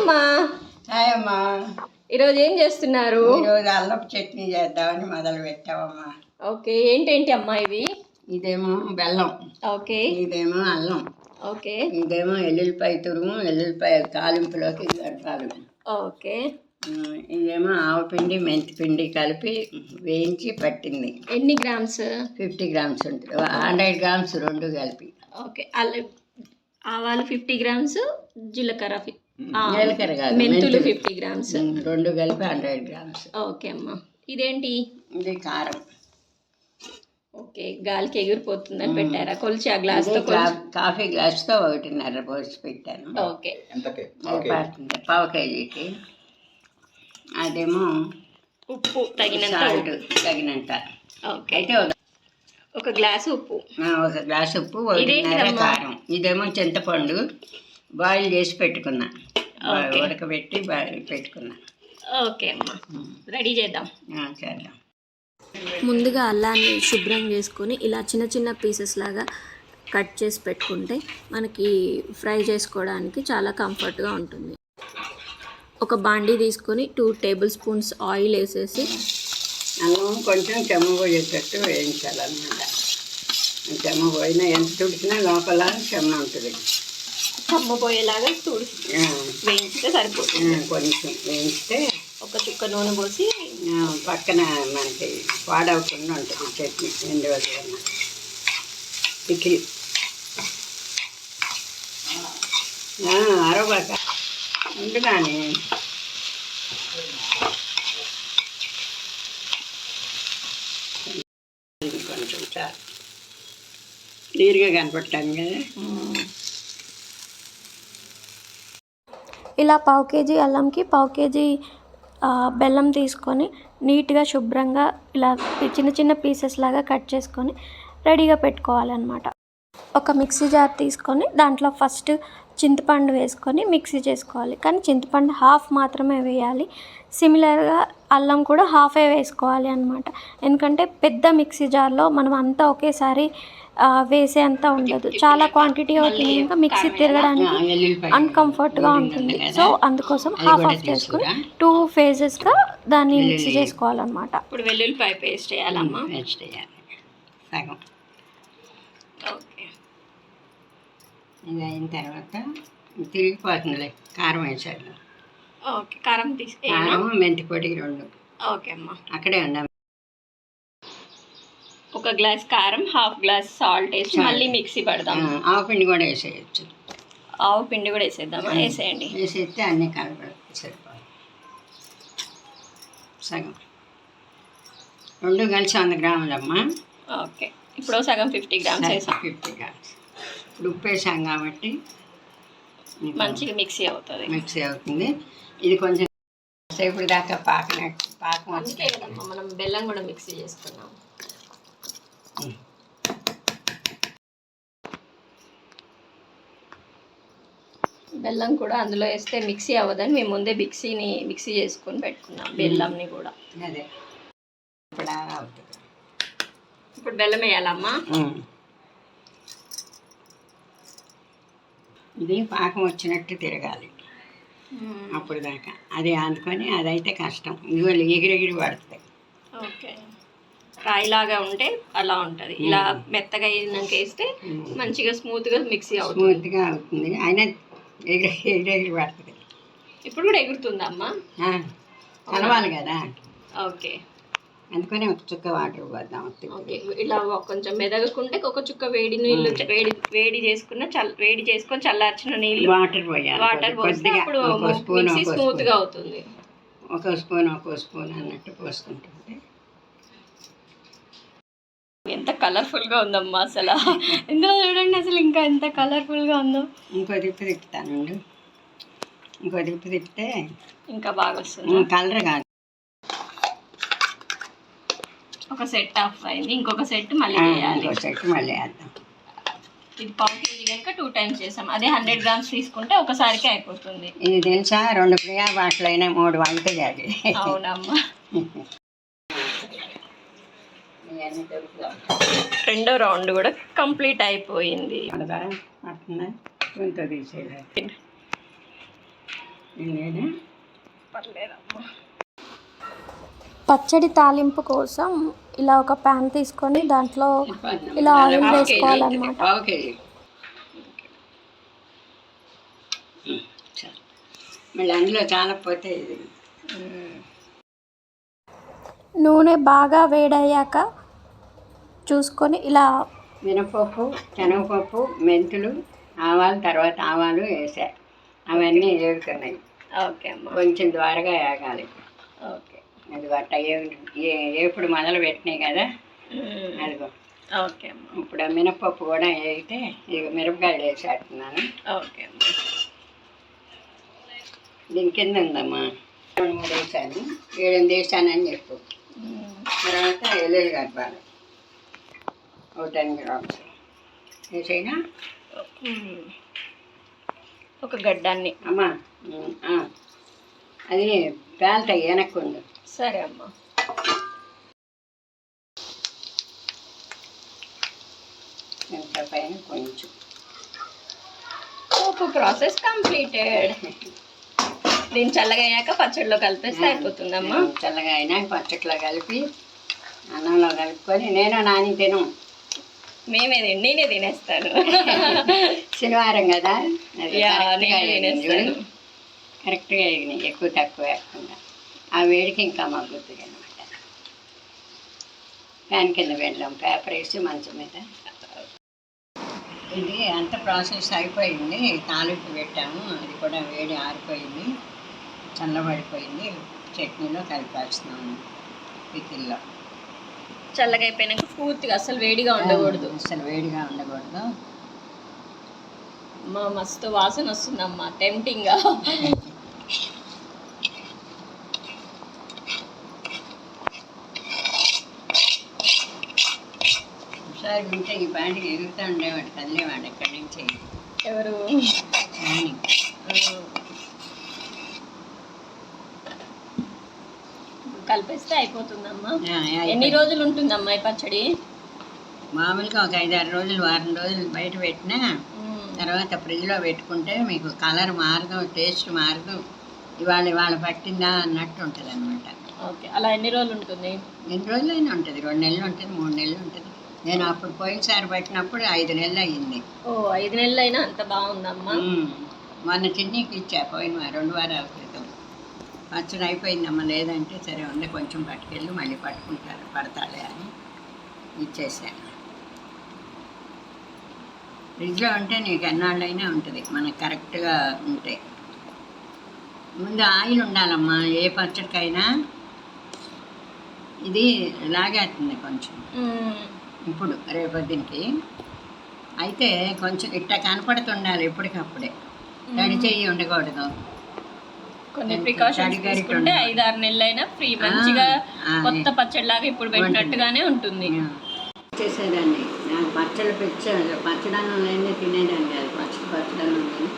అమ్మా. హాయ్ అమ్మా. ఈరోజు ఏం చేస్తున్నారు? ఈరోజు అల్లపు చట్నీ చేద్దామని మొదలు పెట్టావమ్మా. ఓకే ఏంటేంటి అమ్మా ఇవి? ఇదేమో బెల్లం. ఓకే. ఇదేమో అల్లం. ఓకే. ఇదేమో ఎల్లుల్లిపాయ తురుము ఎల్లుల్లిపాయ తాలింపులోకి కలపాలి ఓకే. ఇదేమో ఆవపిండి మెంతిపిండి కలిపి వేయించి పట్టింది. ఎన్ని గ్రామ్స్? ఫిఫ్టీ గ్రామ్స్ ఉంటుంది. హండ్రెడ్ గ్రామ్స్ రెండు కలిపి. ఓకే అల్ల ఆవాలు ఫిఫ్టీ గ్రామ్స్ జీలకర్ర జీలకర్ర కాదు, మెంతులు మెంతులు. Fifty grams. రెండు కలిపి హండ్రెడ్ గ్రామ్స్. ఓకే అమ్మా. ఇదేంటి? ఇది కారం. ఓకే గాలికి ఎగిరిపోతుందని పెట్టారా? కొలిచి ఆ గ్లాస్తో కాఫీ గ్లాస్తో ఒకటిన్నర పోసి పెట్టాను. ఓకే. పావు కేజీకి. అదేమో ఉప్పు తగినంత. తగినంత. ఓకే. అయితే ఒక గ్లాసు ఉప్పు. ఆ, ఒక గ్లాస్ ఉప్పు ఒకటిన్నర? కారం. ఇదేమో చింతపండు. బాయిల్ చేసి పెట్టుకున్నా. ఉడకబెట్టి బాయిల్ పెట్టుకున్నా. ఓకే అమ్మా. రెడీ చేద్దాం. ఆ, చేద్దాం. ముందుగా అల్లాన్ని శుభ్రం చేసుకొని ఇలా చిన్న చిన్న పీసెస్ లాగా కట్ చేసి పెట్టుకుంటే మనకి ఫ్రై చేసుకోవడానికి చాలా కంఫర్ట్గా ఉంటుంది. ఒక బాండీ తీసుకొని టూ టేబుల్ స్పూన్స్ ఆయిల్ వేసేసి అన్నం కొంచెం చెమ్మ పోయేటట్టు వేయించాలన్నమాట. చెమ్మ పోయినా ఎంత తుడిచినా లోపల చెమ్మ ఉంటుంది. కమ్మపోయేలాగా తుడి ఆ, వేయించితే ఆ, సరిపోతుంది కొంచెం వేయిస్తే ఒక చుక్క నూనె పోసి ఆ, పక్కన మనకి పాడవకుండా ఉంటుంది చట్నీ ఎందువల్ల పికిల్ అరవక ఉంది కానీ కొంచెం చాలు క్లియర్గా కనపడటాను కదా ఇలా పావు కేజీ అల్లంకి పావు కేజీ బెల్లం తీసుకొని నీట్గా శుభ్రంగా ఇలా చిన్న చిన్న పీసెస్ లాగా కట్ చేసుకొని రెడీగా పెట్టుకోవాలన్నమాట. ఒక మిక్సీ జార్ తీసుకొని దాంట్లో ఫస్ట్ చింతపండు వేసుకొని మిక్సీ చేసుకోవాలి. కానీ చింతపండు హాఫ్ మాత్రమే వేయాలి. సిమిలర్గా అల్లం కూడా హాఫే వేసుకోవాలి అనమాట ఎందుకంటే పెద్ద మిక్సీ జార్లో మనం అంతా ఒకేసారి ఆ, వేసే అంత ఉండదు. చాలా క్వాంటిటీ అవుతుంది. ఇంకా మిక్సీ తిరగడానికి అన్కంఫర్ట్గా ఉంటుంది. సో అందుకోసం హాఫ్ హాఫ్ చేసుకుని టూ ఫేజెస్గా దాన్ని మిక్సీ చేసుకోవాలన్నమాట. ఇప్పుడు వెల్లుల్లిపాయ పేస్ట్ వేయాలమ్మా పేస్ట్ వేయాలి సగం. ఓకే ఇది అయిన తర్వాత తిరిగిపోతుందిలే కారం వేసాడు ఓకే కారం తీసి కారం మెంతి పొడి రెండు. ఓకే అమ్మా. అక్కడే ఉందాం ఒక గ్లాస్ కారం హాఫ్ గ్లాస్ సాల్ట్ వేసి మళ్ళీ మిక్సీ పడదాం. ఆవు పిండి కూడా వేసేయచ్చు. ఆవు పిండి కూడా వేసేద్దామా? వేసేయండి. వేసేస్తే అన్నీ సరిపోదు సగం. రెండు కలిసి వంద గ్రాములమ్మా ఓకే. ఇప్పుడు సగం ఫిఫ్టీ గ్రామ్స్ వేసాం. Fifty grams. ఇప్పుడు ఉప్పు వేసాం కాబట్టి మంచిగా మిక్సీ అవుతుంది. మిక్సీ అవుతుంది. ఇది కొంచెం సేపు దాకా పాకినట్టు పాకం వచ్చి మనం బెల్లం కూడా మిక్సీ చేసుకున్నాం. బెల్లం కూడా అందులో వేస్తే మిక్సీ అవ్వదని మేము ముందే మిక్సీని మిక్సీ చేసుకొని పెట్టుకున్నాం బెల్లంని కూడా. అదే. ఇప్పుడు బెల్లం వేయాలమ్మా. ఇది పాకం వచ్చినట్టు తిరగాలి. అప్పుడు దాకా. అది అందుకొని అదైతే కష్టం. ఇదిగో ఎగిరెగిరి పడుతుంది ఓకే. రాయిలాగా ఉంటే అలా ఉంటుంది. ఇలా మెత్తగా అయినాక వేస్తే మంచిగా స్మూత్గా మిక్సీ అవుతుంది. స్మూత్గా అవుతుంది. అయినా ఎగిరెగిరి పడుతుంది. ఇప్పుడు కూడా ఎగురుతుందమ్మా ఆ, కలవాలి కదా. ఓకే. అందుకని ఒక చుక్క వాటర్ పోద్దాం ఓకే. ఇలా కొంచెం మెదగకుంటే ఒక చుక్క వేడి నీళ్ళు వేడి వేడి చేసుకున్న చల్ వేడి చేసుకొని చల్లార్చిన నీళ్ళు వాటర్ పోయాలి. వాటర్ పోస్తే అప్పుడు ఒక స్పూన్ మిక్సీ ఒక స్మూత్గా స్పూన్. అవుతుంది. ఒక స్పూన్ ఒక స్పూన్ అన్నట్టు పోసుకుంటుంటే. ఎంత కలర్ఫుల్గా ఉందమ్మా అసలు. ఇందులో చూడండి అసలు ఇంకా ఎంత కలర్ఫుల్గా ఉందో. ఇంకో దిప్పు తిప్పుతానండి. ఇంకో దిప్పు తిప్పితే ఇంకా బాగా వస్తుంది? కలర్ కాదు. ఒక సెట్ ఆఫ్ అయింది. ఇంకొక సెట్ మళ్ళీ ఇంకో సెట్ మళ్ళీ వేద్దాం. ఇది పావు కేజీ కనుక టూ టైమ్స్ చేసాం. అదే హండ్రెడ్ గ్రామ్స్ తీసుకుంటే ఒకసారికి అయిపోతుంది. ఇది తెలుసా? రెండు ప్రియా బాటలు అయినా మూడు వంట చేయాలి. అవునమ్మా. రెండో రౌండ్ కూడా కంప్లీట్ అయిపోయింది. పచ్చడి తాలింపు కోసం ఇలా ఒక ప్యాన్ తీసుకొని దాంట్లో ఇలా ఆయిల్ వేసుకోవాలన్నమాట. మళ్ళీ అందులో నూనె బాగా వేడయ్యాక చూసుకొని ఇలా మినపప్పు శనగపప్పు మెంతులు ఆవాలు తర్వాత ఆవాలు వేసా. అవన్నీ ఏగుతున్నాయి ఓకే అమ్మా. కొంచెం ద్వారగా వేగాలి. ఓకే. అది గట్ట ఏ ఏపుడు మొదలు పెట్టినాయి కదా? అదిగో. ఓకే అమ్మా. ఇప్పుడు ఆ మినపప్పు కూడా వేగితే ఇక మిరపకాయలు వేసేస్తున్నాను. ఓకే అమ్మా. దీని కింద ఉందమ్మా. రెండు మూడు వేసాను. ఏడెనిమిది వేసానని చెప్పు. తర్వాత ఎల్లుల్లి కలపాలి. Ten grams. వేసైనా ఒక గడ్డాన్ని. అమ్మా. అది పేల్తాయి వెనక్కుండు సరే అమ్మా. ఇంత పైన కొంచెం. ఒక ప్రాసెస్ కంప్లీటెడ్. దీన్ని చల్లగా అయ్యాక పచ్చడిలో కలిపేస్తే అయిపోతుందమ్మా చల్లగా అయినా పచ్చట్లో కలిపి అన్నంలో కలుపుకొని నేను నాని తిను. మేమే నేనే తినేస్తాను. శనివారం కదా? తినేస్తాను. కరెక్ట్గా వేగినాయి ఎక్కువ తక్కువ వేయకుండా. ఆ వేడికి ఇంకా మగ్గుతుంది అనమాట ఫ్యాన్ కింద వెళ్ళాం పేపర్ వేసి మంచం మీద. ఇది అంత ప్రాసెస్ అయిపోయింది. తాలింపు పెట్టాము అది కూడా వేడి ఆరిపోయింది. చల్లబడిపోయింది. చట్నీలో కలిపేస్తున్నాము. పికిల్లో చల్లగా అయిపోయినాక పూర్తిగా అసలు వేడిగా ఉండకూడదు. అసలు వేడిగా ఉండకూడదు. మా మస్తు వాసన వస్తుందమ్మా టెంప్టింగ్గా. ఒకసారి ఉంటే ఈ పాటికి ఎగురుతూ ఉండేవాడు కదిలేవాడు ఎక్కడి నుంచి? ఎవరు? కలిపేస్తే అయిపోతుందమ్మా. ఎన్ని రోజులు ఉంటుందమ్మా ఈ పచ్చడి? మామూలుగా ఒక ఐదారు రోజులు వారం రోజులు బయట పెట్టినా తర్వాత ఫ్రిడ్జ్లో పెట్టుకుంటే మీకు కలర్ మారదు టేస్ట్ మారదు. ఇవాళ ఇవాళ పట్టిందా అన్నట్టు ఉంటుంది అనమాట ఓకే అలా ఎన్ని రోజులు ఉంటుంది? ఎన్ని రోజులైనా ఉంటుంది రెండు నెలలు ఉంటుంది మూడు నెలలు ఉంటుంది. నేను అప్పుడు పోయినసారి పట్టినప్పుడు ఐదు నెలలు అయ్యింది ఓ ఐదు నెలలు అయినా అంత బాగుందమ్మా. మొన్న చిన్నీకి ఇచ్చా పోయిన రెండు వారాల పచ్చడి అయిపోయిందమ్మా లేదంటే సరే ఉంది కొంచెం పట్టుకెళ్ళి మళ్ళీ పట్టుకుంటారు పడతాలే అని ఇచ్చేసాను. ఫ్రిడ్జ్లో ఉంటే నీకు ఎన్నాళ్ళైనా ఉంటుంది మనకు కరెక్ట్గా ఉంటే. ముందు ఆయిల్ ఉండాలమ్మా ఏ పచ్చడికైనా. ఇది లాగేస్తుంది కొంచెం. ఇప్పుడు రేపొద్దునికి. అయితే కొంచెం ఇట్ట కనపడుతుండాలి ఎప్పటికప్పుడే తడి చెయ్యి ఉండకూడదు. కొన్ని ప్రికాషన్స్ తీసుకుంటే. ఐదు ఆరు నెలలు అయినా ఫ్రీ మంచిగా కొత్త పచ్చడిలాగా ఇప్పుడు పెట్టినట్టుగానే ఉంటుంది. చేసేదాన్ని. నాకు పచ్చడి పిచ్చ పచ్చడన్నం లేని తినేదాన్ని కాదు. పచ్చడి పచ్చడన్నం లేని.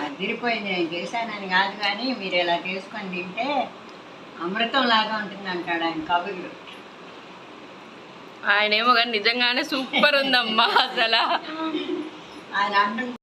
అదిరిపోయింది. నేను చేశానని కాదు కానీ మీరు ఇలా చేసుకొని తింటే అమృతం లాగా ఉంటుంది అంటాడు ఆయన కబుర్లు. ఆయన ఏమో కానీ నిజంగానే సూపర్ ఉందమ్మా అసలు. ఆయన అంటుంది